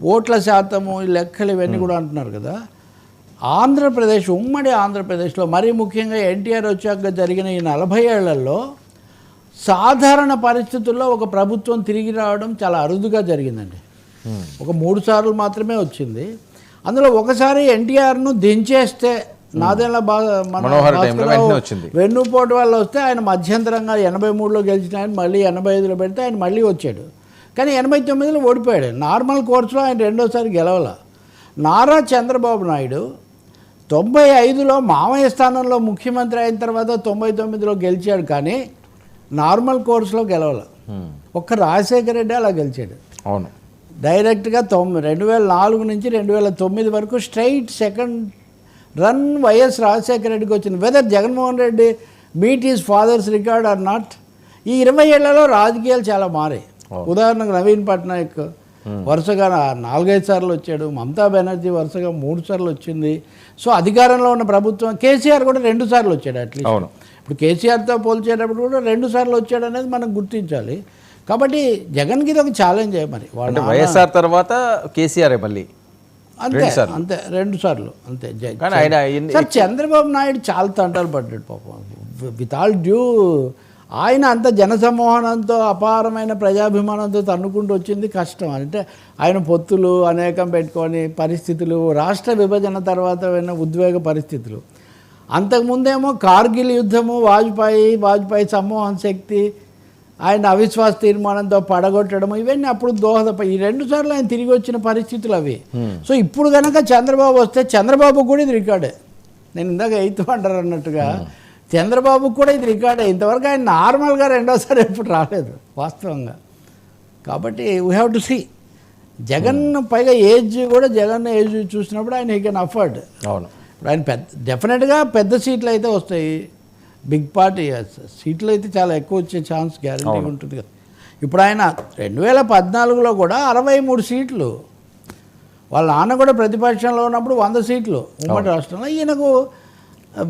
ఓట్ల శాతము ఈ లెక్కలు ఇవన్నీ కూడా అంటున్నారు కదా. ఆంధ్రప్రదేశ్ ఉమ్మడి ఆంధ్రప్రదేశ్లో మరీ ముఖ్యంగా ఎన్టీఆర్ వచ్చాక జరిగిన ఈ నలభై ఏళ్ళలో సాధారణ పరిస్థితుల్లో ఒక ప్రభుత్వం తిరిగి రావడం చాలా అరుదుగా జరిగిందండి. ఒక మూడు సార్లు మాత్రమే వచ్చింది. అందులో ఒకసారి ఎన్టీఆర్ను దించేస్తే నాదేళ్ళ బాగా. వెన్నుపోటు వల్ల వస్తే ఆయన మధ్యంతరంగా ఎనభై మూడులో గెలిచిన ఆయన మళ్ళీ ఎనభై ఐదులో పెడితే ఆయన మళ్ళీ వచ్చాడు. కానీ ఎనభై తొమ్మిదిలో ఓడిపోయాడు. నార్మల్ కోర్సులో ఆయన రెండోసారి గెలవాల. నారా చంద్రబాబు నాయుడు తొంభై ఐదులో మామయ్య స్థానంలో ముఖ్యమంత్రి అయిన తర్వాత తొంభై తొమ్మిదిలో గెలిచాడు కానీ నార్మల్ కోర్సులో గెలవాల. ఒక్క రాజశేఖర రెడ్డి అలా గెలిచాడు. అవును. డైరెక్ట్గా తొమ్మిది రెండు వేల నాలుగు నుంచి రెండు వేల తొమ్మిది వరకు straight second run YS Rajasekhara రెడ్డికి వచ్చింది. Whether Jaganmohan Reddy beat his father's record or not. ఈ ఇరవై ఏళ్ళలో రాజకీయాలు చాలా మారాయి. ఉదాహరణకు నవీన్ పట్నాయక్ వరుసగా నాలుగైదు సార్లు వచ్చాడు మమతా బెనర్జీ వరుసగా మూడు సార్లు వచ్చింది. సో అధికారంలో ఉన్న ప్రభుత్వం కేసీఆర్ కూడా రెండు సార్లు వచ్చాడు అట్లీస్ట్ ఇప్పుడు కేసీఆర్తో పోల్చేటప్పుడు కూడా రెండు సార్లు వచ్చాడు అనేది మనం గుర్తించాలి. కాబట్టి జగన్కి ఇది ఒక ఛాలెంజ్ మరి. వాళ్ళు వైఎస్ఆర్ తర్వాత కేసీఆర్ మళ్ళీ. అంతే అంతే రెండు సార్లు. అంతే చంద్రబాబు నాయుడు చాలా తంటాలు పడ్డాడు పాపం. విత్ ఆల్ డ్యూ ఆయన అంత జనసమోహనంతో అపారమైన ప్రజాభిమానంతో తన్నుకుంటూ వచ్చింది కష్టం. అంటే ఆయన పొత్తులు అనేకం పెట్టుకొని పరిస్థితులు రాష్ట్ర విభజన తర్వాత ఉద్వేగ పరిస్థితులు. అంతకుముందేమో కార్గిల్ యుద్ధము వాజ్పేయి వాజ్పేయి సమ్మోహన్ శక్తి ఆయన అవిశ్వాస తీర్మానంతో పడగొట్టడం ఇవన్నీ అప్పుడు దోహదపై ఈ రెండు సార్లు ఆయన తిరిగి వచ్చిన పరిస్థితులు అవి. సో ఇప్పుడు కనుక చంద్రబాబు వస్తే చంద్రబాబు కూడా ఇది రికార్డే. నేను ఇందాక ఎయిత్ వండర్ అన్నట్టుగా చంద్రబాబు కూడా ఇది రికార్డే ఇంతవరకు ఆయన నార్మల్గా రెండోసారి ఎప్పుడు రాలేదు వాస్తవంగా. కాబట్టి we have to see Jagan పైగా ఏజ్ కూడా జగన్ ఏజ్ చూసినప్పుడు ఆయన హీ కెన్ అఫోర్డ్ అవును. ఇప్పుడు ఆయన పెద్ద డెఫినెట్గా పెద్ద సీట్లు అయితే వస్తాయి. బిగ్ పార్టీ సీట్లు అయితే చాలా ఎక్కువ వచ్చే ఛాన్స్ గ్యారంటీ ఉంటుంది కదా. ఇప్పుడు ఆయన రెండు వేల పద్నాలుగులో కూడా అరవై మూడు సీట్లు. వాళ్ళ నాన్న కూడా ప్రతిపక్షంలో ఉన్నప్పుడు వంద సీట్లు. ఉమ్మడి రాష్ట్రంలో ఈయనకు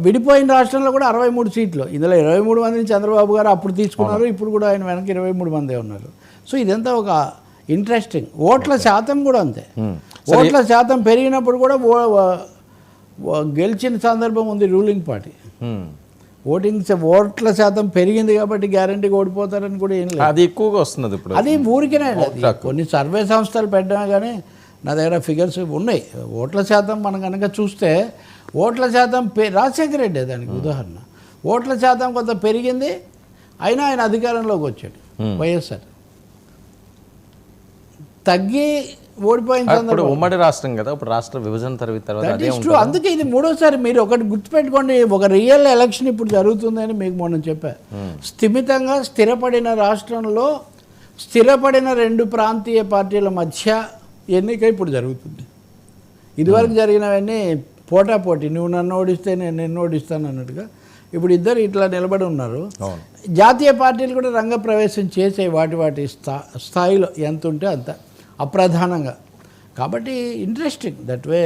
విడిపోయిన రాష్ట్రంలో కూడా అరవై మూడు సీట్లు. ఇందులో ఇరవై మూడు మందిని చంద్రబాబు గారు అప్పుడు తీసుకున్నారు ఇప్పుడు కూడా ఆయన వెనక ఇరవై మూడు మందే ఉన్నారు. సో ఇదంతా ఒక ఇంట్రెస్టింగ్ ఓట్ల శాతం కూడా అంతే. ఓట్ల శాతం పెరిగినప్పుడు కూడా గెలిచిన సందర్భం ఉంది రూలింగ్ పార్టీ. ఓటింగ్ ఓట్ల శాతం పెరిగింది కాబట్టి గ్యారంటీగా ఓడిపోతారని కూడా ఏం లేదు. అది ఎక్కువగా వస్తున్నది ఇప్పుడు. అది ఊరికేనే అది కొన్ని సర్వే సంస్థలు పెట్టినా కానీ నా దగ్గర ఫిగర్స్ ఉన్నాయి. ఓట్ల శాతం మనం కనుక చూస్తే ఓట్ల శాతం పె రాజశేఖర రెడ్డి దానికి? ఉదాహరణ. ఓట్ల శాతం కొంత పెరిగింది అయినా ఆయన అధికారంలోకి వచ్చాడు వైఎస్ఆర్. తగ్గి ఓడిపోయిన ఉమ్మడి రాష్ట్రం కదా ఇప్పుడు రాష్ట్ర విభజన తర్వాత అందుకే ఇది మూడోసారి మీరు ఒకటి గుర్తుపెట్టుకోండి ఒక రియల్ ఎలక్షన్ ఇప్పుడు జరుగుతుందని మీకు మొన్న చెప్పా. స్థిమితంగా స్థిరపడిన రాష్ట్రంలో స్థిరపడిన రెండు ప్రాంతీయ పార్టీల మధ్య ఎన్నిక ఇప్పుడు జరుగుతుంది. ఇదివరకు జరిగినవన్నీ పోటాపోటీ నువ్వు నన్ను ఓడిస్తే నేను నిన్ను ఓడిస్తాను అన్నట్టుగా ఇప్పుడు ఇద్దరు ఇట్లా నిలబడి ఉన్నారు. జాతీయ పార్టీలు కూడా రంగప్రవేశం చేసే వాటి వాటి స్థా స్థాయిలో ఎంత ఉంటే అంత అప్రధానంగా. కాబట్టి ఇంట్రెస్టింగ్ దట్ వే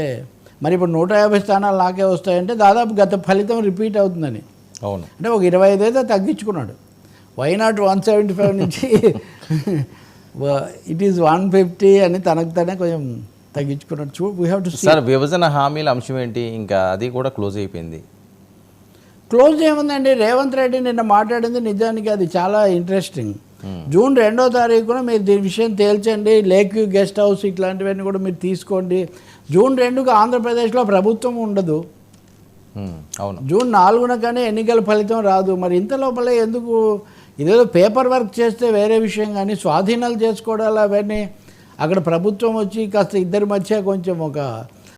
మరి ఇప్పుడు నూట యాభై స్థానాలు నాకే వస్తాయంటే దాదాపు గత ఫలితం రిపీట్ అవుతుందని. అవును. అంటే ఒక ఇరవై ఐదు అయితే తగ్గించుకున్నాడు. Why not one seventy five నుంచి ఇట్ ఈస్ వన్ ఫిఫ్టీ అని తనకు తనే కొంచెం తగ్గించుకున్నాడు చూ వీ హ్యావ్ టు సార్ విభజన హామీల అంశం ఏంటి? ఇంకా అది కూడా క్లోజ్ అయిపోయింది. క్లోజ్ ఏముందండి? రేవంత్ రెడ్డి నిన్న మాట్లాడింది నిజానికి అది చాలా ఇంట్రెస్టింగ్ జూన్ రెండో తారీఖున మీరు దీని విషయం తేల్చండి. లేక్ గెస్ట్ హౌస్ ఇట్లాంటివన్నీ కూడా మీరు తీసుకోండి. జూన్ రెండుకు ఆంధ్రప్రదేశ్లో ప్రభుత్వం ఉండదు. హ్మ్. అవును. జూన్ నాలుగున కానీ ఎన్నికల ఫలితం రాదు. మరి ఇంత లోపలే ఎందుకు? ఇదేదో పేపర్ వర్క్ చేస్తే వేరే విషయం కానీ స్వాధీనాలు చేసుకోవడాలు అవన్నీ అక్కడ ప్రభుత్వం వచ్చి కాస్త ఇద్దరి మధ్య కొంచెం ఒక